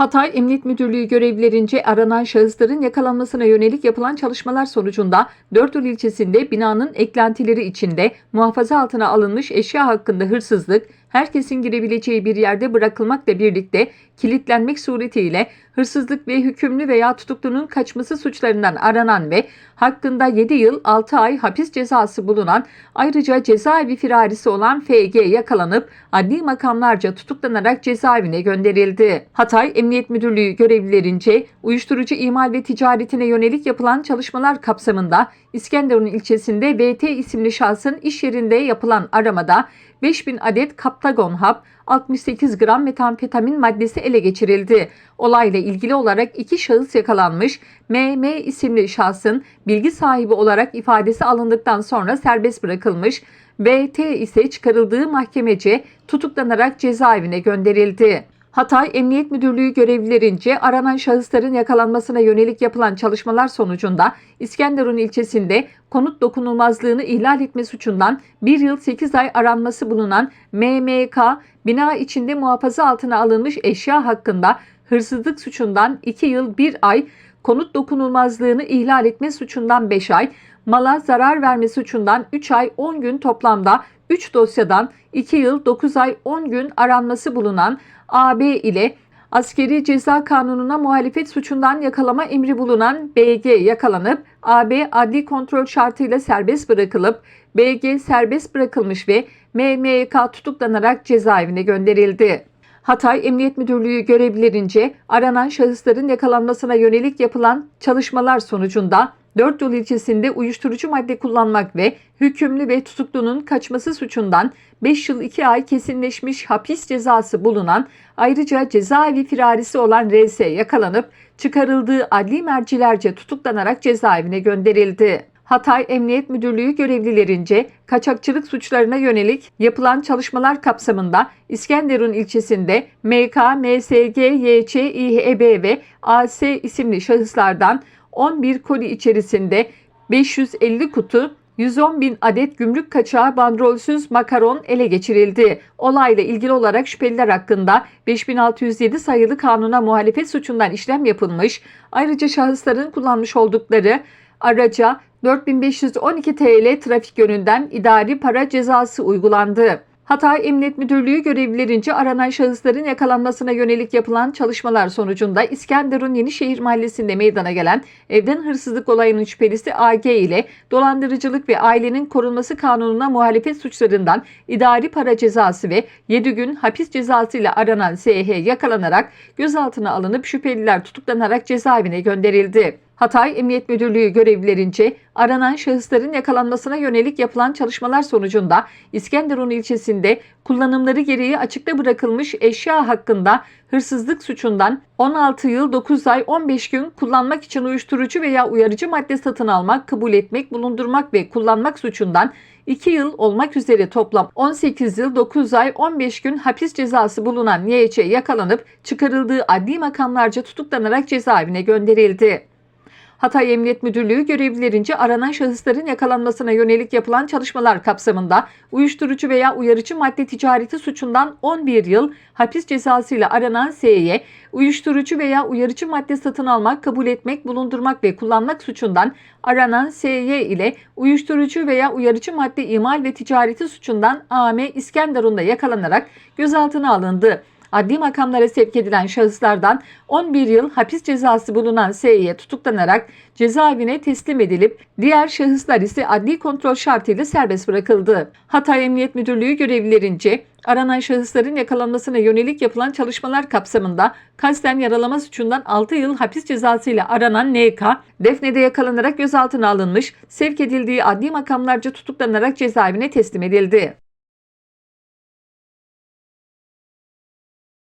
Hatay Emniyet Müdürlüğü görevlilerince aranan şahısların yakalanmasına yönelik yapılan çalışmalar sonucunda Dörtül ilçesinde binanın eklentileri içinde muhafaza altına alınmış eşya hakkında hırsızlık, herkesin girebileceği bir yerde bırakılmakla birlikte kilitlenmek suretiyle hırsızlık ve hükümlü veya tutuklunun kaçması suçlarından aranan ve hakkında 7 yıl 6 ay hapis cezası bulunan ayrıca cezaevi firarisi olan FG yakalanıp adli makamlarca tutuklanarak cezaevine gönderildi. Hatay Emniyet Müdürlüğü görevlilerince uyuşturucu imal ve ticaretine yönelik yapılan çalışmalar kapsamında İskenderun ilçesinde BT isimli şahsın iş yerinde yapılan aramada 5000 adet kaptagon hap, 68 gram metamfetamin maddesi ele geçirildi. Olayla ilgili olarak iki şahıs yakalanmış. MM isimli şahsın bilgi sahibi olarak ifadesi alındıktan sonra serbest bırakılmış. BT ise çıkarıldığı mahkemece tutuklanarak cezaevine gönderildi. Hatay Emniyet Müdürlüğü görevlilerince aranan şahısların yakalanmasına yönelik yapılan çalışmalar sonucunda İskenderun ilçesinde konut dokunulmazlığını ihlal etme suçundan 1 yıl 8 ay aranması bulunan MMK, bina içinde muhafaza altına alınmış eşya hakkında hırsızlık suçundan 2 yıl 1 ay, konut dokunulmazlığını ihlal etme suçundan 5 ay, mala zarar verme suçundan 3 ay 10 gün toplamda 3 dosyadan 2 yıl 9 ay 10 gün aranması bulunan AB ile askeri ceza kanununa muhalefet suçundan yakalama emri bulunan BG yakalanıp AB adli kontrol şartıyla serbest bırakılıp BG serbest bırakılmış ve MMK tutuklanarak cezaevine gönderildi. Hatay Emniyet Müdürlüğü görevlilerince aranan şahısların yakalanmasına yönelik yapılan çalışmalar sonucunda Dört yol ilçesinde uyuşturucu madde kullanmak ve hükümlü ve tutuklunun kaçması suçundan 5 yıl 2 ay kesinleşmiş hapis cezası bulunan ayrıca cezaevi firarisi olan RS yakalanıp çıkarıldığı adli mercilerce tutuklanarak cezaevine gönderildi. Hatay Emniyet Müdürlüğü görevlilerince kaçakçılık suçlarına yönelik yapılan çalışmalar kapsamında İskenderun ilçesinde MK, MSG, YÇ, İHEB ve AS isimli şahıslardan 11 koli içerisinde 550 kutu 110 bin adet gümrük kaçağı bandrolsüz makaron ele geçirildi. Olayla ilgili olarak şüpheliler hakkında 5607 sayılı kanuna muhalefet suçundan işlem yapılmış. Ayrıca şahısların kullanmış oldukları araca 4512 TL trafik yönünden idari para cezası uygulandı. Hatay Emniyet Müdürlüğü görevlilerince aranan şahısların yakalanmasına yönelik yapılan çalışmalar sonucunda İskenderun Yenişehir Mahallesi'nde meydana gelen evden hırsızlık olayının şüphelisi AG ile dolandırıcılık ve ailenin korunması kanununa muhalefet suçlarından idari para cezası ve 7 gün hapis cezası ile aranan SH yakalanarak gözaltına alınıp şüpheliler tutuklanarak cezaevine gönderildi. Hatay Emniyet Müdürlüğü görevlilerince aranan şahısların yakalanmasına yönelik yapılan çalışmalar sonucunda İskenderun ilçesinde kullanımları gereği açıkta bırakılmış eşya hakkında hırsızlık suçundan 16 yıl 9 ay 15 gün kullanmak için uyuşturucu veya uyarıcı madde satın almak, kabul etmek, bulundurmak ve kullanmak suçundan 2 yıl olmak üzere toplam 18 yıl 9 ay 15 gün hapis cezası bulunan YÇ yakalanıp çıkarıldığı adli makamlarca tutuklanarak cezaevine gönderildi. Hatay Emniyet Müdürlüğü görevlilerince aranan şahısların yakalanmasına yönelik yapılan çalışmalar kapsamında uyuşturucu veya uyarıcı madde ticareti suçundan 11 yıl hapis cezasıyla aranan S'ye uyuşturucu veya uyarıcı madde satın almak, kabul etmek, bulundurmak ve kullanmak suçundan aranan SY ile uyuşturucu veya uyarıcı madde imal ve ticareti suçundan AM İskenderun'da yakalanarak gözaltına alındı. Adli makamlara sevk edilen şahıslardan 11 yıl hapis cezası bulunan S'ye tutuklanarak cezaevine teslim edilip diğer şahıslar ise adli kontrol şartıyla serbest bırakıldı. Hatay Emniyet Müdürlüğü görevlilerince aranan şahısların yakalanmasına yönelik yapılan çalışmalar kapsamında kasten yaralama suçundan 6 yıl hapis cezası ile aranan NK, Defne'de yakalanarak gözaltına alınmış, sevk edildiği adli makamlarca tutuklanarak cezaevine teslim edildi.